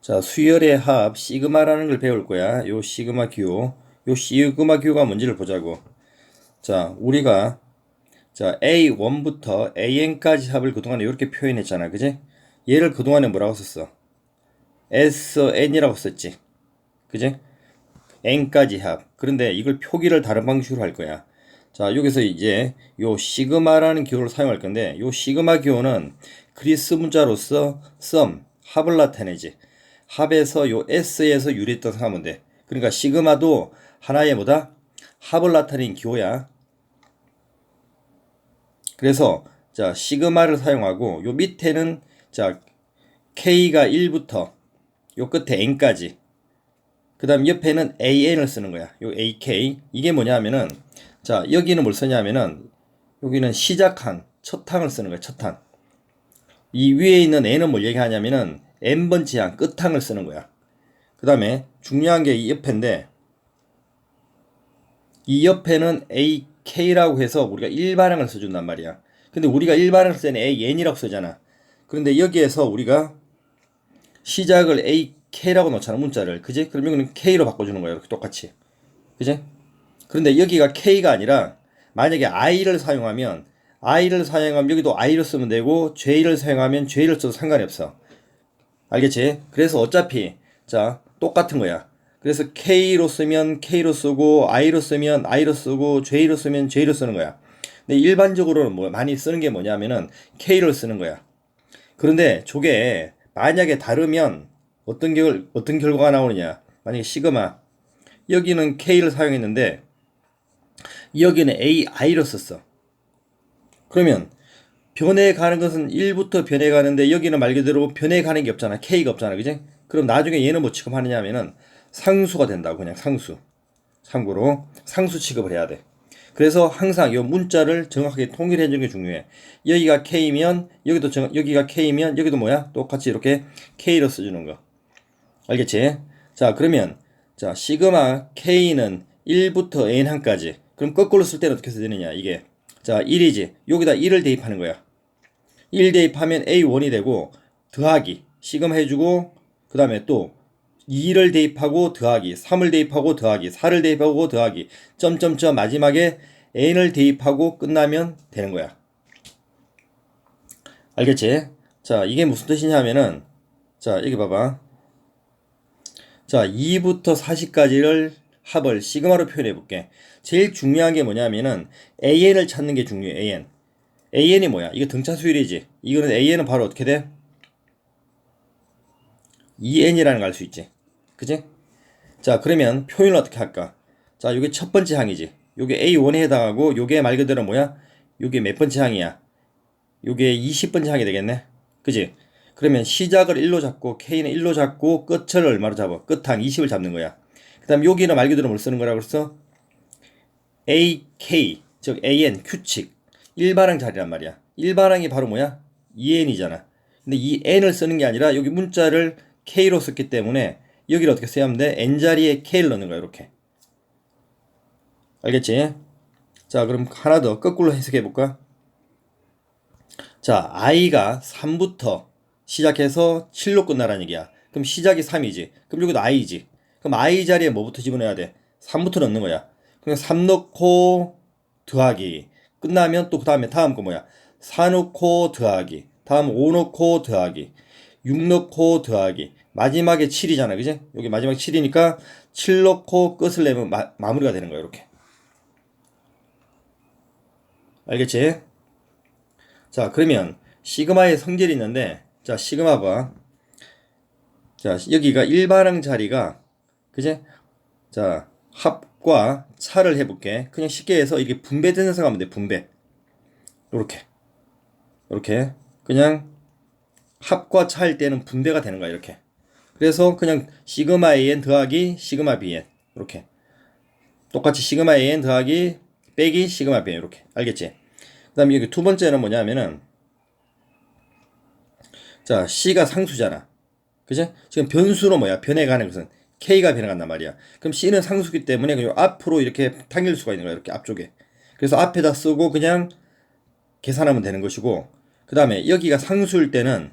자, 수열의 합 시그마라는 걸 배울 거야. 요 시그마 q. 요 시그마 q가 뭔지를 보자고. 자, 우리가 자, A1부터 AN까지 합을 그동안에 이렇게 표현했잖아. 그지? 얘를 그동안에 뭐라고 썼어? SN이라고 썼지. 그지? N까지 합. 그런데 이걸 표기를 다른 방식으로 할 거야. 자, 여기서 이제 요 시그마라는 기호를 사용할 건데, 요 시그마 기호는 그리스 문자로서 썸, 합을 나타내지. 합에서 요 S에서 생각하면 돼. 그러니까 시그마도 하나의 뭐다? 합을 나타내는 기호야. 그래서 자, 시그마를 사용하고 요 밑에는 자, K가 1부터 요 끝에 N까지 그 다음 옆에는 AN을 쓰는 거야. 요 AK. 이게 뭐냐면은, 자, 여기는 뭘 쓰냐면은, 여기는 시작항, 첫 항을 쓰는 거야, 첫 항. 이 위에 있는 N은 뭘 얘기하냐면은, N번째 항, 끝항을 쓰는 거야. 그 다음에 중요한 게 이 옆인데, 이 옆에는 AK라고 해서 우리가 일반항을 써준단 말이야. 근데 우리가 일반항을 쓸 때는 AN이라고 쓰잖아. 그런데 여기에서 우리가 시작을 AK라고 놓잖아, 문자를. 그지? 그럼 여기는 K로 바꿔주는 거야, 이렇게 똑같이. 그지? 그런데 여기가 K가 아니라, 만약에 I를 사용하면, I를 사용하면 여기도 I를 쓰면 되고, J를 사용하면 J를 써도 상관이 없어. 알겠지? 그래서 어차피, 자, 똑같은 거야. 그래서 K로 쓰면 K로 쓰고, I로 쓰면 I로 쓰고, J로 쓰면 J로 쓰는 거야. 근데 일반적으로는 뭐 많이 쓰는 게 뭐냐면은 K를 쓰는 거야. 그런데 저게 만약에 다르면 어떤 결 어떤 결과가 나오느냐? 만약에 시그마 여기는 K를 사용했는데 여기는 AI로 썼어. 그러면 변해 가는 것은 1부터 변해 가는데 여기는 말 그대로 변해 가는 게 없잖아. K가 없잖아. 그지? 그럼 나중에 얘는 뭐 취급하느냐 하면은 상수가 된다고 그냥 상수. 참고로 상수 취급을 해야 돼. 그래서 항상 이 문자를 정확하게 통일해 주는 게 중요해. 여기가 K면 여기도 정, 여기가 K면 여기도 뭐야? 똑같이 이렇게 K로 써 주는 거. 알겠지? 자 그러면 자 시그마 K는 1부터 N 한까지. 그럼 거꾸로 쓸 때는 어떻게 써지느냐? 이게 자 1이지. 여기다 1을 대입하는 거야. 1 대입하면 A1이 되고 더하기 시그마 해주고 그 다음에 또 2를 대입하고 더하기, 3을 대입하고 더하기, 4를 대입하고 더하기, 점점점 마지막에 n을 대입하고 끝나면 되는 거야. 알겠지? 자, 이게 무슨 뜻이냐면은, 자, 여기 봐봐. 자, 2부터 40까지를 합을 시그마로 표현해 볼게. 제일 중요한 게 뭐냐면은, an을 찾는 게 중요해, an. an이 뭐야? 이거 등차 수열이지. 이거는 an은 바로 어떻게 돼? 2n이라는 걸 알 수 있지. 그지? 자, 그러면 표현을 어떻게 할까? 자, 요게 첫 번째 항이지. 요게 A1에 해당하고, 요게 말 그대로 뭐야? 요게 몇 번째 항이야? 요게 20번째 항이 되겠네? 그지? 그러면 시작을 1로 잡고, K는 1로 잡고, 끝을 얼마로 잡아? 끝항 20을 잡는 거야. 그 다음 여기는 말 그대로 뭘 쓰는 거라고 그랬어? AK, 즉 AN, 규칙. 일반항 자리란 말이야. 일반항이 바로 뭐야? 2N이잖아. 근데 이 N을 쓰는 게 아니라 여기 문자를 K로 썼기 때문에 여기를 어떻게 써야 하는데 N자리에 K를 넣는 거야 이렇게 알겠지? 자 그럼 하나 더 거꾸로 해석해 볼까? 자 I가 3부터 시작해서 7로 끝나라는 얘기야 그럼 시작이 3이지 그럼 여기도 I지 그럼 I 자리에 뭐부터 집어넣어야 돼? 3부터 넣는 거야 그냥 3 넣고 더하기 끝나면 또 그 다음에 다음 거 뭐야 4 넣고 더하기 다음 5 넣고 더하기 6 넣고 더하기 마지막에 7이잖아 그지? 여기 마지막 7이니까 7 넣고 끝을 내면 마, 마무리가 되는 거야 이렇게 알겠지? 자 그러면 시그마의 성질이 있는데 자 시그마 봐. 자 여기가 일반항 자리가 그지? 자 합과 차를 해볼게. 그냥 쉽게 해서 이게 분배되는 생각하면 돼 분배. 이렇게 이렇게 그냥 합과 차일 때는 분배가 되는 거야 이렇게. 그래서 그냥 시그마 an 더하기 시그마 bn 이렇게 똑같이 시그마 an 더하기 빼기 시그마 bn 이렇게 알겠지? 그 다음에 여기 두 번째는 뭐냐면은 자 c가 상수잖아 그지? 지금 변수로 뭐야 변해가는 것은 k가 변해간단 말이야 그럼 c는 상수기 때문에 그냥 앞으로 이렇게 당길 수가 있는 거야 이렇게 앞쪽에 그래서 앞에다 쓰고 그냥 계산하면 되는 것이고 그 다음에 여기가 상수일 때는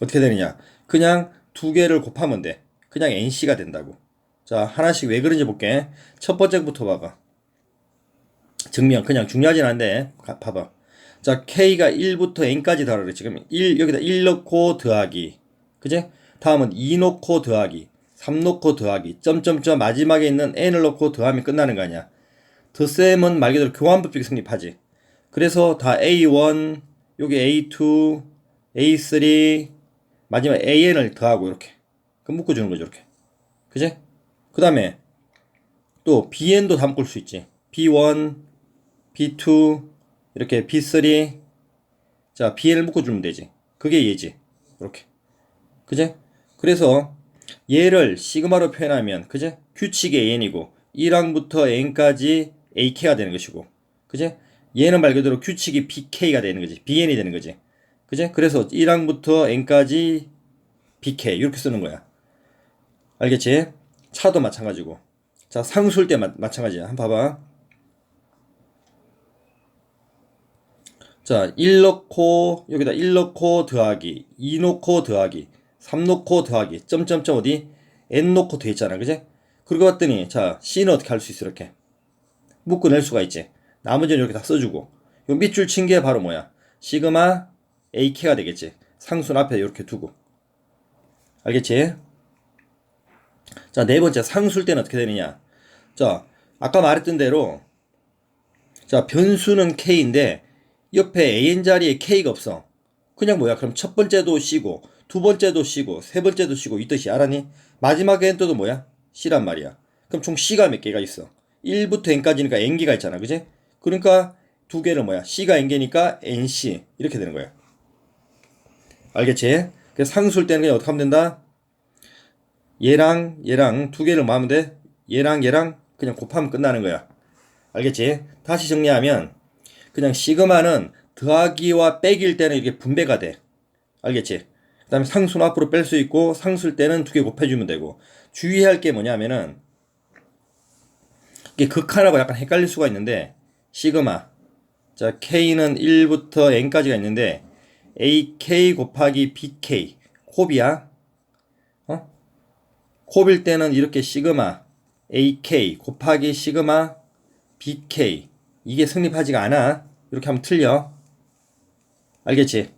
어떻게 되느냐 그냥 두 개를 곱하면 돼. 그냥 NC가 된다고. 자, 하나씩 왜 그런지 볼게. 첫 번째부터 봐봐. 증명 그냥 중요하진 않은데 가- 봐봐. 자, K가 1부터 N까지 그랬지. 그럼 1 여기다 1 넣고 더하기. 그지? 다음은 2 넣고 더하기. 3 넣고 더하기. 점점점 마지막에 있는 N을 넣고 더하면 끝나는 거 아니야. 덧셈은 말 그대로 교환법칙이 성립하지. 그래서 다 A1, 여기 A2, A3, 마지막 AN을 더하고 이렇게. 그 묶어 주는 거죠, 이렇게. 그지? 그 다음에 또 BN도 다 묶을 수 있지. B1, B2, 이렇게 B3, 자, BN을 묶어 주면 되지. 그게 얘지. 이렇게. 그지? 그래서 얘를 시그마로 표현하면, 그지? 규칙의 AN이고, 1항부터 N까지 AK가 되는 것이고, 그지? 얘는 말 그대로 규칙이 BK가 되는 거지. BN이 되는 거지. 그지? 그래서 1항부터 N까지 BK, 이렇게 쓰는 거야. 알겠지? 차도 마찬가지고. 자, 상수일 때 마, 마찬가지야. 한번 봐봐. 자, 1 넣고, 여기다 1 넣고 더하기, 2 넣고 더하기, 3 넣고 더하기, 점점점 어디? n 넣고 돼 있잖아. 그지? 그러고 봤더니, 자, c는 어떻게 할 수 있어, 이렇게? 묶어낼 수가 있지. 나머지는 이렇게 다 써주고. 요 밑줄 친 게 바로 뭐야? 시그마 ak가 되겠지. 상수는 앞에 이렇게 두고. 알겠지? 자, 네 번째, 상수일 때는 어떻게 되느냐? 자, 아까 말했던 대로, 자, 변수는 k인데, 옆에 an 자리에 k가 없어. 그냥 뭐야? 그럼 첫 번째도 c고, 두 번째도 c고, 세 번째도 c고, 이 뜻이 알았니? 마지막에 n도 뭐야? c란 말이야. 그럼 총 c가 몇 개가 있어? 1부터 n까지니까 n개가 있잖아. 그지? 그러니까 두 개를 뭐야? c가 n개니까 nc. 이렇게 되는 거야. 알겠지? 그래서 상수일 때는 그냥 어떻게 하면 된다? 얘랑 얘랑 두 개를 모으면 돼. 얘랑 얘랑 그냥 곱하면 끝나는 거야. 알겠지? 다시 정리하면 그냥 시그마는 더하기와 빼기일 때는 이렇게 분배가 돼. 알겠지? 그 다음에 상수는 앞으로 뺄 수 있고 상수일 때는 두 개 곱해주면 되고. 주의할 게 뭐냐면은 이게 극한하고 약간 헷갈릴 수가 있는데 시그마. 자 K는 1부터 N까지가 있는데 AK 곱하기 BK. 곱이야? 어? 곱일 때는 이렇게 시그마 AK 곱하기 시그마 BK. 이게 성립하지가 않아. 이렇게 하면 틀려 알겠지?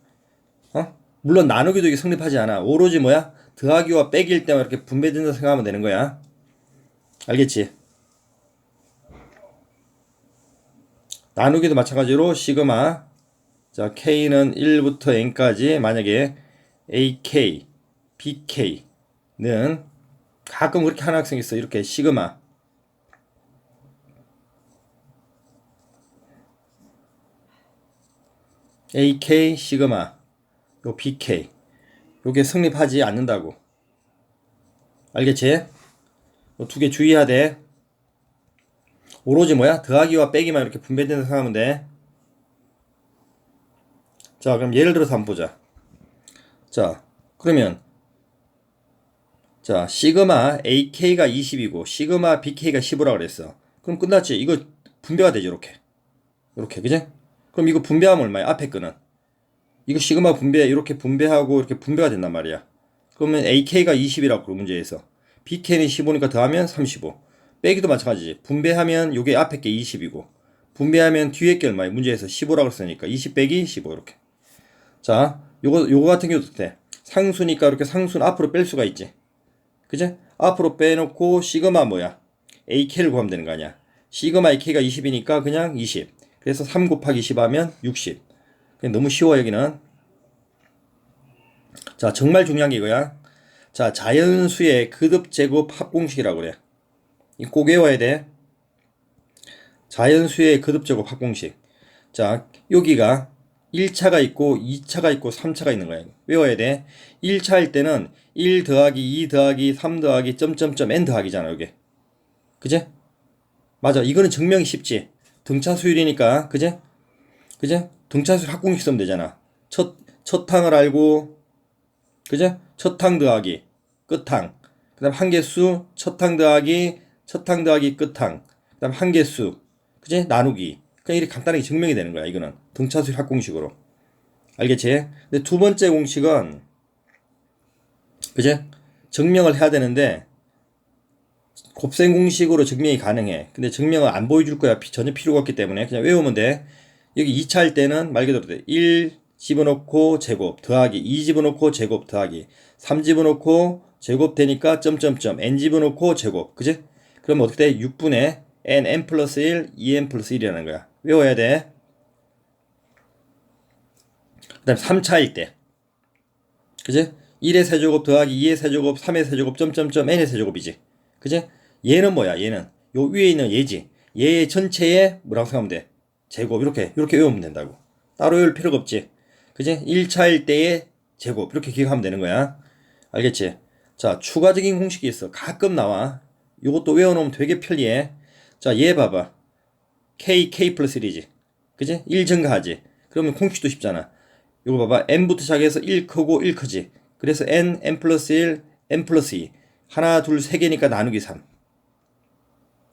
어? 물론 나누기도 이게 성립하지 않아 오로지 뭐야? 더하기와 빼기일 때만 이렇게 분배된다 생각하면 되는 거야 알겠지? 나누기도 마찬가지로 시그마 자 K는 1부터 N까지 만약에 AK, BK는 가끔 그렇게 하는 학생이 있어 이렇게 시그마 AK 시그마 요 BK 요게 성립하지 않는다고 알겠지? 두 개 주의해야 돼 오로지 뭐야? 더하기와 빼기만 이렇게 분배된다 생각하면 돼. 자, 그럼 예를 들어서 한번 보자. 자, 그러면 자, 시그마 AK가 20이고 시그마 BK가 15라고 그랬어. 그럼 끝났지. 이거 분배가 되죠, 이렇게. 이렇게, 그지? 그럼 이거 분배하면 얼마야? 앞에 거는. 이거 시그마 분배 이렇게 분배하고 이렇게 분배가 된단 말이야. 그러면 AK가 20이라고 그 문제에서 BK는 15니까 더하면 35. 빼기도 마찬가지지. 분배하면 요게 앞에 게 20이고 분배하면 뒤에 게 얼마야? 문제에서 15라고 쓰니까 20 빼기 15 이렇게. 자, 요거 요거 같은 경우도 돼. 상수니까 이렇게 상수는 앞으로 뺄 수가 있지. 그제? 앞으로 빼놓고 시그마 뭐야? AK를 구하면 되는 거 아니야? 시그마 AK가 20이니까 그냥 20. 그래서 3 곱하기 20 하면 60. 그냥 너무 쉬워 여기는. 자, 정말 중요한 게 이거야. 자, 자연수의 거듭 제곱 합공식이라고 그래. 꼭 외워야 돼. 자연수의 거듭제곱 합공식. 자, 여기가 1차가 있고 2차가 있고 3차가 있는 거야. 외워야 돼. 1차 일 때는 1 더하기 2 더하기 3 더하기 점점점 n 더하기잖아, 여기. 그제? 맞아. 이거는 증명이 쉽지. 등차 수율이니까, 그제? 그제? 등차 수율 합공식 쓰면 되잖아. 첫, 첫 항을 알고, 그제? 첫항 더하기, 끝 항. 그 다음 한 개수, 첫항 더하기, 첫항 더하기 끝항, 그 다음 한 개수, 그지? 나누기. 그냥 이렇게 간단하게 증명이 되는 거야, 이거는. 등차 수율 합공식으로. 알겠지? 근데 두 번째 공식은, 그지? 증명을 해야 되는데 곱셈 공식으로 증명이 가능해. 근데 증명을 안 보여줄 거야. 피- 전혀 필요가 없기 때문에 그냥 외우면 돼. 여기 2차 할 때는 말 그대로 돼. 1 집어넣고 제곱 더하기 2 집어넣고 제곱 더하기 3 집어넣고 제곱 되니까 점점점 n 집어넣고 제곱 그지? 그럼 어떻게 돼? 6분의 n n 플러스 1 2n 플러스 1이라는 거야. 외워야 돼. 그 다음 3차일 때 그지? 1의 세제곱 더하기 2의 세제곱 3의 세제곱 점점점 n의 세제곱이지 그지? 얘는 뭐야 얘는? 요 위에 있는 얘지. 얘의 전체에 뭐라고 생각하면 돼? 제곱. 이렇게 이렇게 외우면 된다고. 따로 외울 필요가 없지. 그지? 1차일 때의 제곱. 이렇게 기억하면 되는 거야. 알겠지? 자 추가적인 공식이 있어. 가끔 나와. 요것도 외워놓으면 되게 편리해. 자 얘 봐봐. K k 플러스 1이지. 그지? 1 증가하지. 그러면 공식도 쉽잖아. 요거 봐봐. N부터 시작해서 1 크고 1 크지. 그래서 n n 플러스 1 n 플러스 2 하나 둘 세 개니까 나누기 3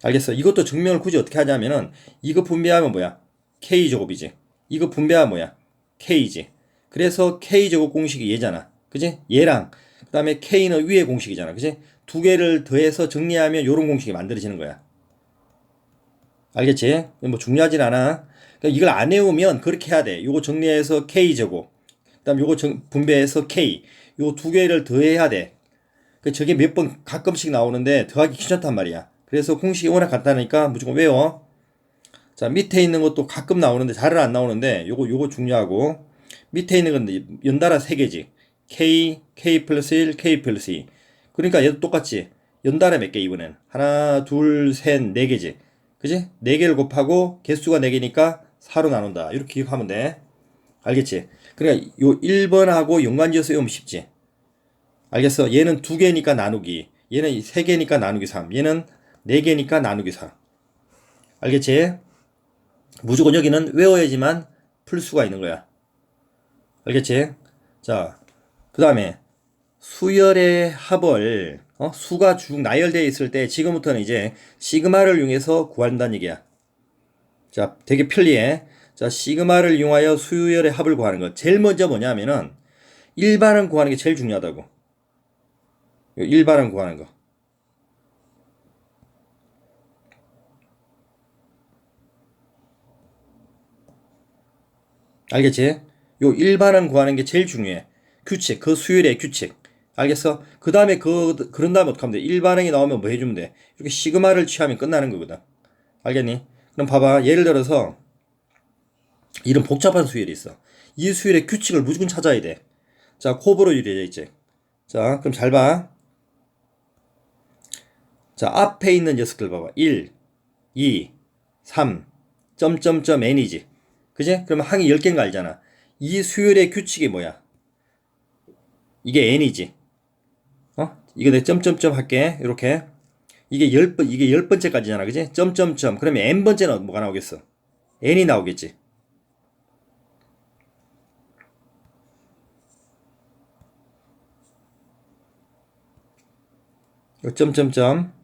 알겠어? 이것도 증명을 굳이 어떻게 하냐면은 이거 분배하면 뭐야? K 제곱이지. 이거 분배하면 뭐야? K지. 그래서 k 제곱 공식이 얘잖아. 그지? 얘랑 그 다음에 k는 위의 공식이잖아. 그지? 두 개를 더해서 정리하면 요런 공식이 만들어지는 거야. 알겠지? 뭐 중요하진 않아. 그러니까 이걸 안 외우면 그렇게 해야 돼. 요거 정리해서 k 제곱. 그 다음 요거 정- 분배해서 k. 요 두 개를 더해야 돼. 그 저게 몇 번 가끔씩 나오는데 더하기 귀찮단 말이야. 그래서 공식이 워낙 간단하니까 무조건 외워. 자 밑에 있는 것도 가끔 나오는데 잘은 안 나오는데 요거 요거 중요하고 밑에 있는 건 연달아 세 개지. k k 플러스 1 k 플러스 2. 그러니까 얘도 똑같지. 연달아 몇 개 이번엔 하나 둘 셋 네 개지. 그지? 네 개를 곱하고 개수가 네 개니까 4로 나눈다. 이렇게 기억하면 돼. 알겠지? 그러니까 요 1번하고 연관지어서 외우면 쉽지. 알겠어? 얘는 두 개니까 나누기. 얘는 세 개니까 나누기 3. 얘는 네 개니까 나누기 4. 알겠지? 무조건 여기는 외워야지만 풀 수가 있는 거야. 알겠지? 자, 그 다음에 수열의 합을 어? 수가 쭉 나열되어 있을 때 지금부터는 이제 시그마를 이용해서 구한다는 얘기야. 자, 되게 편리해. 자, 시그마를 이용하여 수열의 합을 구하는 것. 제일 먼저 뭐냐면은 일반을 구하는 게 제일 중요하다고. 요 일반을 구하는 거. 알겠지? 요 일반을 구하는 게 제일 중요해. 규칙, 그 수열의 규칙. 알겠어? 그 다음에 그, 그런 다음에 어떻게 하면 돼? 일반항이 나오면 뭐 해주면 돼? 이렇게 시그마를 취하면 끝나는 거거든. 알겠니? 그럼 봐봐. 예를 들어서 이런 복잡한 수열이 있어. 이 수열의 규칙을 무조건 찾아야 돼. 자, 곱으로 이루어져 있지. 자, 그럼 잘 봐. 자, 앞에 있는 녀석들 봐봐. 1, 2, 3, 점점점 n이지. 그지? 그러면 항이 10개인 거 알잖아. 이 수열의 규칙이 뭐야? 이게 n이지. 어? 이거 내가 점점점 할게. 이렇게. 이게 열 번, 이게 열 번째까지잖아. 그지? 점점점. 그러면 n 번째는 뭐가 나오겠어? n이 나오겠지. 요 점점점.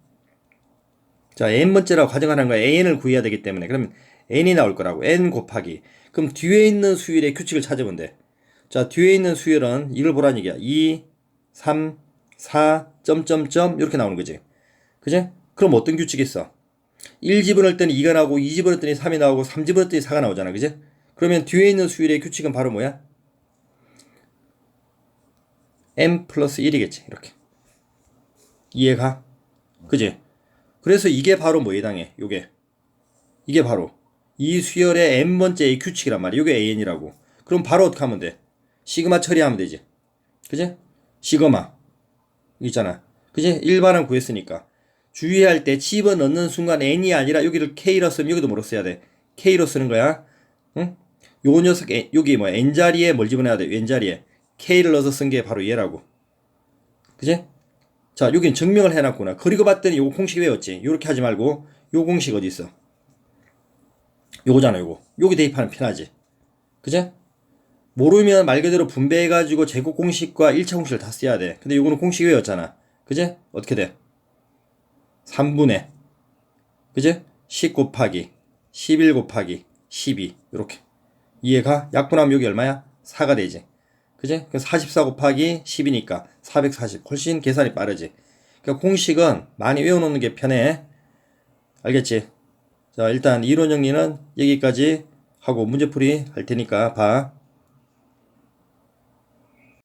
자, n번째라고 가정하는 거야. n을 구해야 되기 때문에. 그러면 n이 나올 거라고. n 곱하기. 그럼 뒤에 있는 수열의 규칙을 찾으면 돼. 자, 뒤에 있는 수열은 이걸 보라는 얘기야. 2, 3, 4, 점점점 이렇게 나오는 거지. 그지? 그럼 어떤 규칙이 있어? 1 집어넣을 때는 2가 나오고 2 집어넣을 때는 3이 나오고 3 집어넣을 때는 4가 나오잖아. 그지? 그러면 뒤에 있는 수열의 규칙은 바로 뭐야? n 플러스 1이겠지. 이렇게. 이해가? 그지? 그래서 이게 바로 뭐에 해당해? 요게. 이게 바로 이 수열의 n번째 의 규칙이란 말이야. 요게 an이라고. 그럼 바로 어떻게 하면 돼? 시그마 처리하면 되지. 그지? 시그마. 있잖아. 그지? 일반항 구했으니까. 주의할 때 집어 넣는 순간 n이 아니라 여기를 k로 쓰면 여기도 뭐로 써야 돼? k로 쓰는 거야. 응? 요 녀석 N- 여기 뭐야? n 자리에 뭘 집어넣어야 돼? n 자리에 k를 넣어서 쓴 게 바로 얘라고. 그지? 자, 여긴 증명을 해놨구나. 그리고 봤더니 요거 공식 외웠지. 요렇게 하지 말고 요 공식 어디 있어? 요거잖아, 요거. 여기 대입하면 편하지. 그지? 모르면 말 그대로 분배해가지고 제곱 공식과 1차 공식을 다 써야 돼. 근데 요거는 공식 외웠잖아. 그지? 어떻게 돼? 3분의 그지? 10 곱하기 11 곱하기 12 이렇게 이해가? 약분하면 여기 얼마야? 4가 되지. 그지? 그래서 44 곱하기 10이니까 440. 훨씬 계산이 빠르지. 그러니까 공식은 많이 외워놓는 게 편해. 알겠지? 자, 일단 이론 정리는 여기까지 하고 문제풀이 할 테니까 봐.